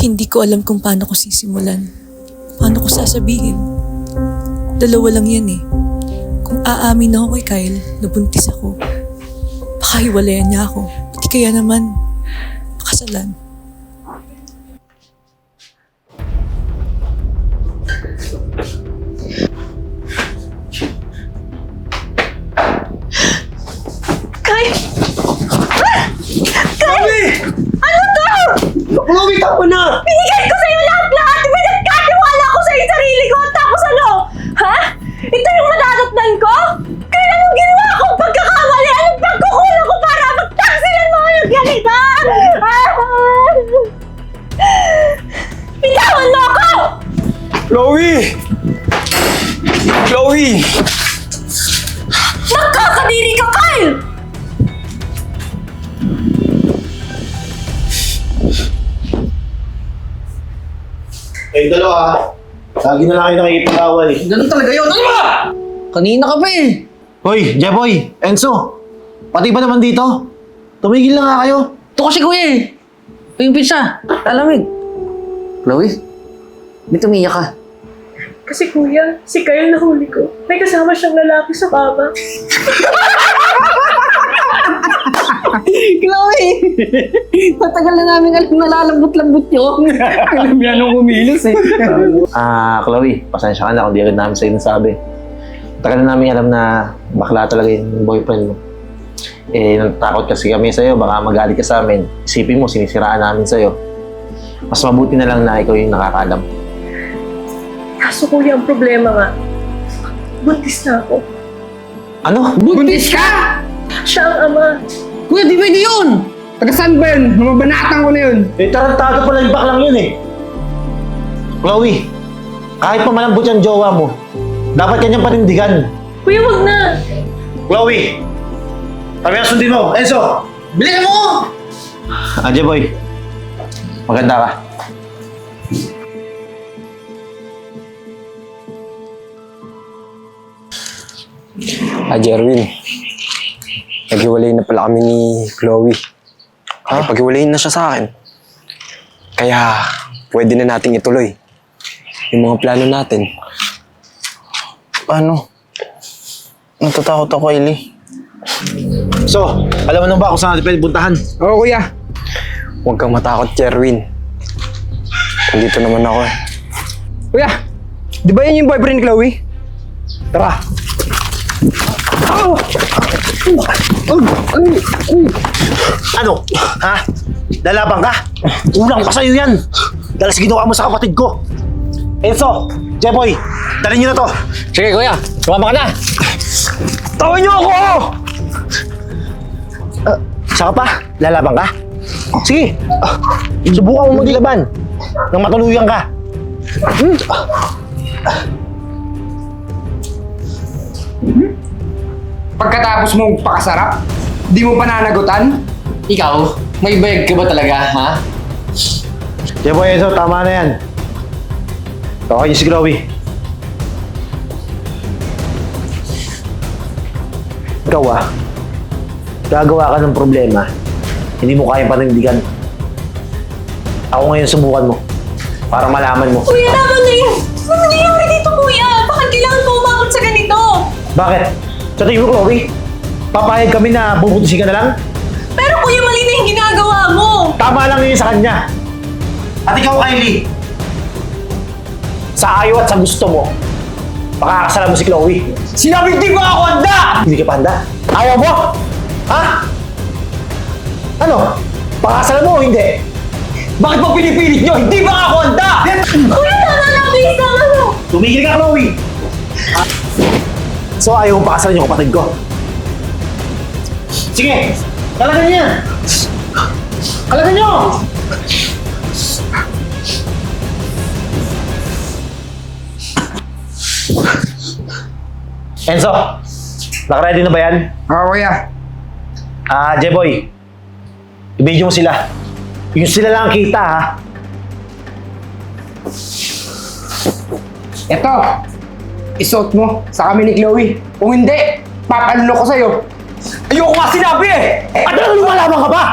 Hindi ko alam kung paano ko sisimulan. Paano ko sasabihin. Dalawa lang yan eh. Kung aamin ako kay Kyle na buntis ako, baka hiwalayan niya ako. Pati kaya naman, pakasalan. Bitawan mo ako! Chloe! Chloe! Nakakadiri ka, Kyle! Eh, dalawa. Lagi na lang kayo nakikipag-away. Ganun talaga yun. Ano ba? Kanina ka pa eh. Hoy, Jeboy, Enzo. Pati ba naman dito? Tumigil na nga kayo. Ito kasi kuya eh. Pimpin siya. Lalamig. Chloe, may tumiyak ka. Kasi kuya, si Kyle nahuli ko. May kasama siyang lalaki sa kama. Chloe! Matagal na namin alam nalalambot-lambot yun. alam yan nung kumilos eh. Ah, Chloe, pasensya ka na kung di rin namin sa'yo nasabi. Tagal na namin alam na bakla talaga yung boyfriend mo. Eh, natatakot kasi kami sa'yo, baka magalit ka sa amin. Isipin mo, sinisiraan namin sa'yo. Mas mabuti na lang na ikaw yung nakakalam. Kaso kuya, ang problema nga, buntis na ako. Ano? Buntis ka! Siya ang ama. Kuya, di pwede yun! Taga sunburn, mamabanatan ko na yun. Eh, tarantado pala yung baklang yun eh. Chloe, kahit pa malambot yung jowa mo, dapat kanyang panindigan. Kuya, wag na! Chloe! Kami ang sundin mo! Enzo! Bilisan mo! Ajay boy, maganda ka. Ah, Jerwin. Naghiwalay na pala kami ni Chloe. Ha? Paghiwalay na siya sa akin. Kaya, pwede na nating ituloy. Yung mga plano natin. Paano? Natatakot ako, Eli. So, alam mo na ba kung saan natin pwede puntahan? Oo, kuya. Huwag kang matakot, Jerwin. Nandito naman ako eh. Kuya, di ba yun yung boyfriend ni Chloe? Tara! Ano? Ha? Lalabang ka? Ulang pa sa'yo yan! Dahil sa ginawa mo sa kapatid ko! Enzo! Jeboy! Dalhin niyo na to! Sige kuya, sumama ka na! Tawan niyo ako! Saka pa? Lalabang ka? Sige! Ah, subukan mo maglaban nang matuluyan ka. Hmm? Pagkatapos mong pakasarap, di mo pananagutan? Ikaw, may bayag ka ba talaga, ha? Jeboy, Enzo, tama na yan. Okay niyo si Chloe. Ikaw ah, gagawa ka ng problema, hindi mo kayang panindigan. Ako ngayon subukan mo, para malaman mo. Kuya, tama na yun! Ano nangyayari dito, kuya? Bakit kailangan ko umabot sa ganito? Bakit? Sa tingin mo, Chloe, papayag kami na bubutusin ka na lang? Pero kuya, mali na yung ginagawa mo! Tama lang yun sa kanya. At ikaw, Kylie, sa ayaw at sa gusto mo, pakakasala mo si Chloe. Sinabi di ba ako handa? Hindi ka pa handa? Ayaw mo? Ha? Ano? Pakakasala mo o hindi? Bakit mo pinipilit nyo? Hindi ba ako handa? Kuya, tama na! Please, tama na! Tumigil ka, Chloe! Ah, So ayaw mong pakasalan yung kapatid ko? Sige! Kalagan niya! Kalagan niyo! Enzo, nakaready na ba yan? Oo kuya. Ah, Jeboy, i-video mo sila. Yung sila lang ang kita, ha? Eto, isuot mo sa kami ni Chloe. Kung hindi, papalulo ko sa'yo. Ayoko nga sinabi eh! At ano lumalaban ka ba?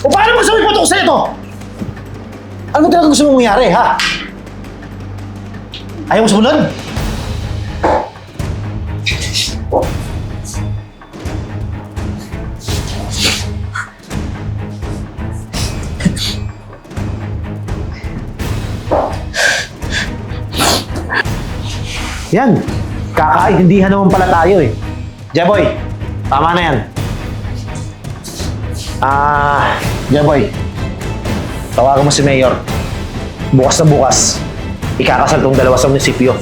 O paano mo sabi patok sa'yo to? Ano talaga gusto mong mangyari, ha? Ayaw mo sumunod? Yan. Kakaintindihan naman pala tayo eh. Jeboy, tama na yan. Ah, Jeboy. Tawagan mo si Mayor. Bukas na bukas. Ikakasal tong dalawa sa munisipyo.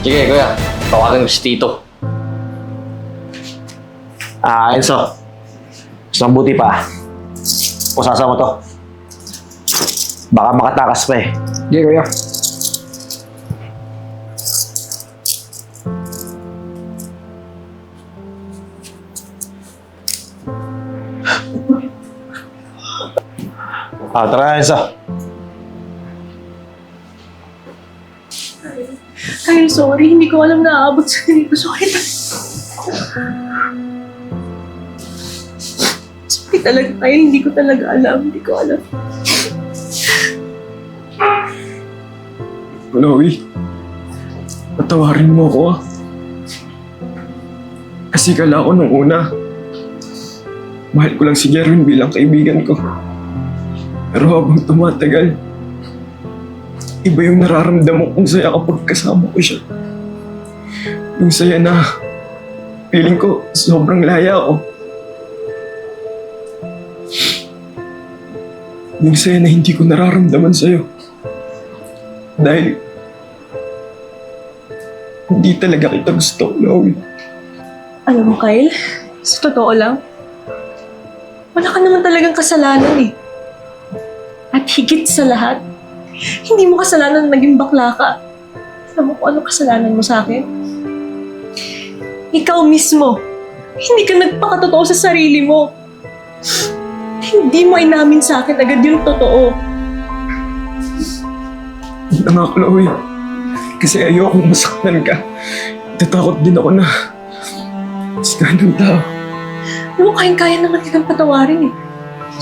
Sige, kuya. Tawagan ko si Tito. Ah, Enzo. Mas mabuti pa. Pusasa mo to. Baka makatakas pa eh. Sige, kuya. Ah, tara. Kyle, sorry. Hindi ko alam na aabot sa ganito. Sorry. Sorry talaga, Kyle. Hindi ko talaga alam. Hindi ko alam. Chloe, patawarin mo ako ah. Kasi kala ko nung una, mahal ko lang si Jerwin bilang kaibigan ko. Pero habang tumatagal, iba yung nararamdaman kong saya kapag kasama ko siya. Yung saya na feeling ko sobrang laya ako. Yung saya na hindi ko nararamdaman sa'yo. Dahil hindi talaga kita gusto, Chloe. Alam mo, Kyle, sa totoo lang, wala ka naman talagang kasalanan eh. At higit sa lahat, hindi mo kasalanan na naging bakla ka. Alam mo kung ano kasalanan mo sa akin? Ikaw mismo, hindi ka nagpakatotoo sa sarili mo. Hindi mo inamin sa akin agad yung totoo. Hindi na nga, Chloe. Kasi ayokong masaktan ka. Tatakot din ako na masikahan ng tao. Alam mo, kayang-kaya naman kitang patawarin eh.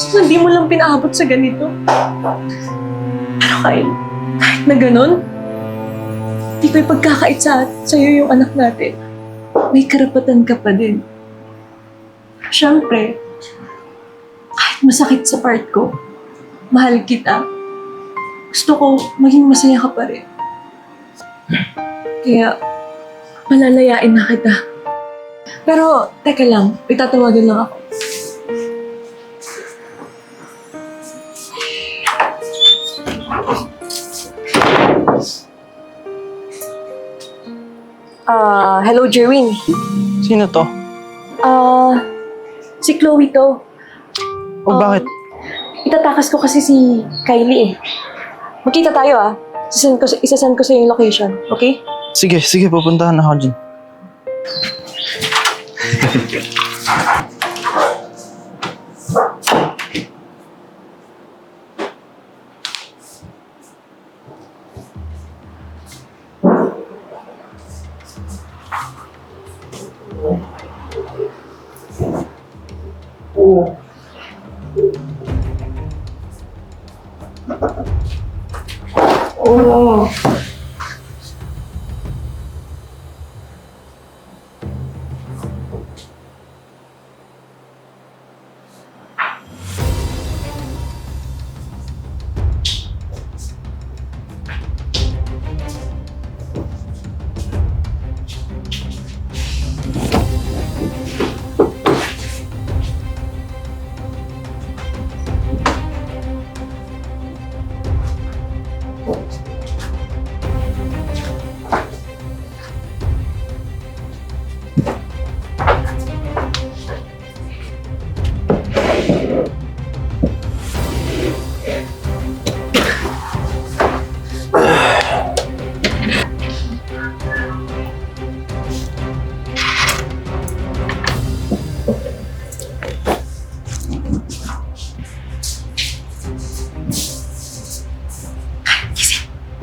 So, hindi mo lang pinaabot sa ganito. Pero Kyle, kahit na ganun, hindi ko ipagkakait sa sa'yo yung anak natin. May karapatan ka pa din. Siyempre, kahit masakit sa part ko, mahal kita. Gusto ko maging masaya ka pa rin. Kaya, malalayain na kita. Pero, teka lang, itatawagan lang ako. Ah, hello Jerwin. Sino to? Ah, si Chloe to. O bakit? Itatakas ko kasi si Kylie eh. Magkita tayo ah. Isasend ko, isasend ko sa yung location, okay? Sige, sige, pupuntahan ako dyan. ああ。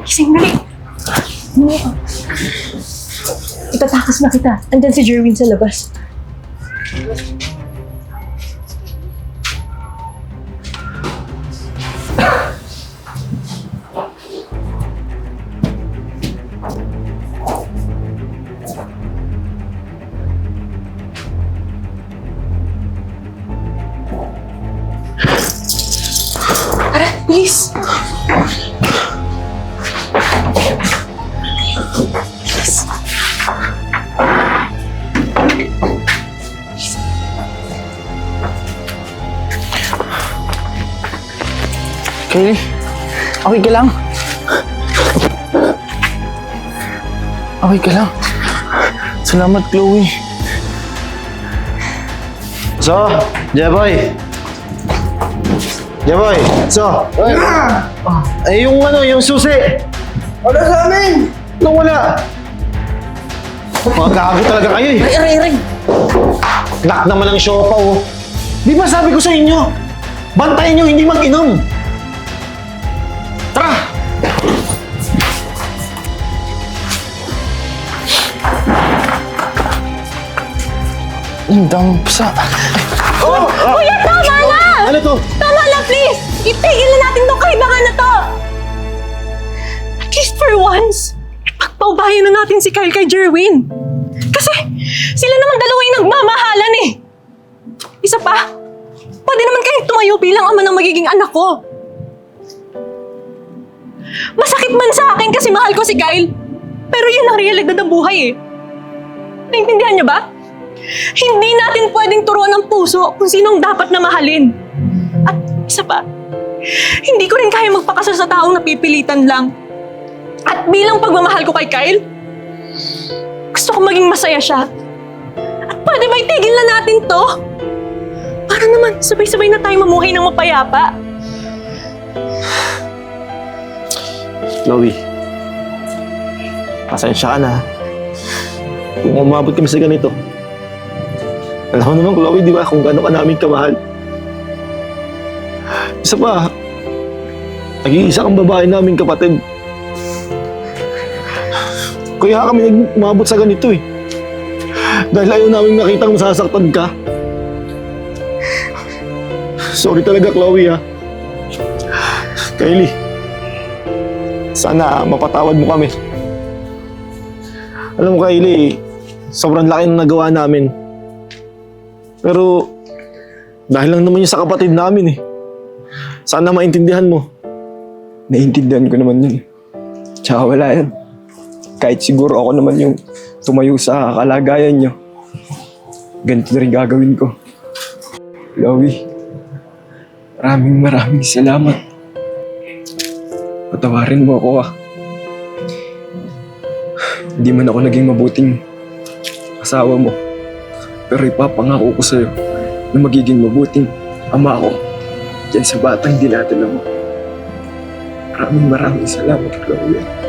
Gising, dali. Itatakas na kita. Andyan si Jerwin sa labas. Tara, bilis! Kaylee, okay ka lang? Okay ka lang? Salamat, Chloe. So, Jeboy. Jeboy, so. Eh, yung ano, yung susi. Wala sa amin! Nung wala. Mga gago talaga kayo eh. Aray, aray, aray! Nak naman ang siopa oh. Di ba sabi ko sa inyo, bantayan nyo hindi mag-inom. Ang dami sa... Kuya, tama na! Ano to? Tama na, please! Itigil na natin tong kailangan na to! At least for once, pagpaubayan na natin si Kyle kay Jerwin. Kasi sila naman dalawa yung nagmamahalan eh. Isa pa, pwede naman kayong tumayo bilang ama ng magiging anak ko. Masakit man sa akin kasi mahal ko si Kyle. Pero yun ang realidad ng buhay eh. Naintindihan niyo ba? Hindi natin pwedeng turuan ng puso kung sinong dapat na mahalin. At isa pa, hindi ko rin kaya magpakasal sa taong napipilitan lang. At bilang pagmamahal ko kay Kyle, gusto ko maging masaya siya. At pwede ba itigil na natin to? Para naman sabay-sabay na tayo mamuhay ng mapayapa. Chloe. Pasensya ka na. Kung umabot kami sa ganito. Alam mo naman, Chloe, di ba, kung gaano ka namin kamahal. Isa pa, nag-iisa kang babae namin kapatid. Kaya kami nag- umabot sa ganito eh. Dahil ayaw namin nakitang masasaktan ka. Sorry talaga, Chloe ha. Kylie, sana mapatawad mo kami. Alam mo, Kylie, sobrang laki ng nagawa namin. Pero, dahil lang naman yun sa kapatid namin eh. Sana maintindihan mo. Naiintindihan ko naman yun. Tsaka wala yan. Kahit siguro ako naman yung tumayo sa kalagayan nyo. Ganito na rin gagawin ko. Chloe, maraming maraming salamat. Patawarin mo ako ah. Hindi man ako naging mabuting asawa mo. Pero ipapangako ko sa'yo na magiging mabuting ama ako dyan sa batang dinadala mo. Maraming maraming salamat, Chloe.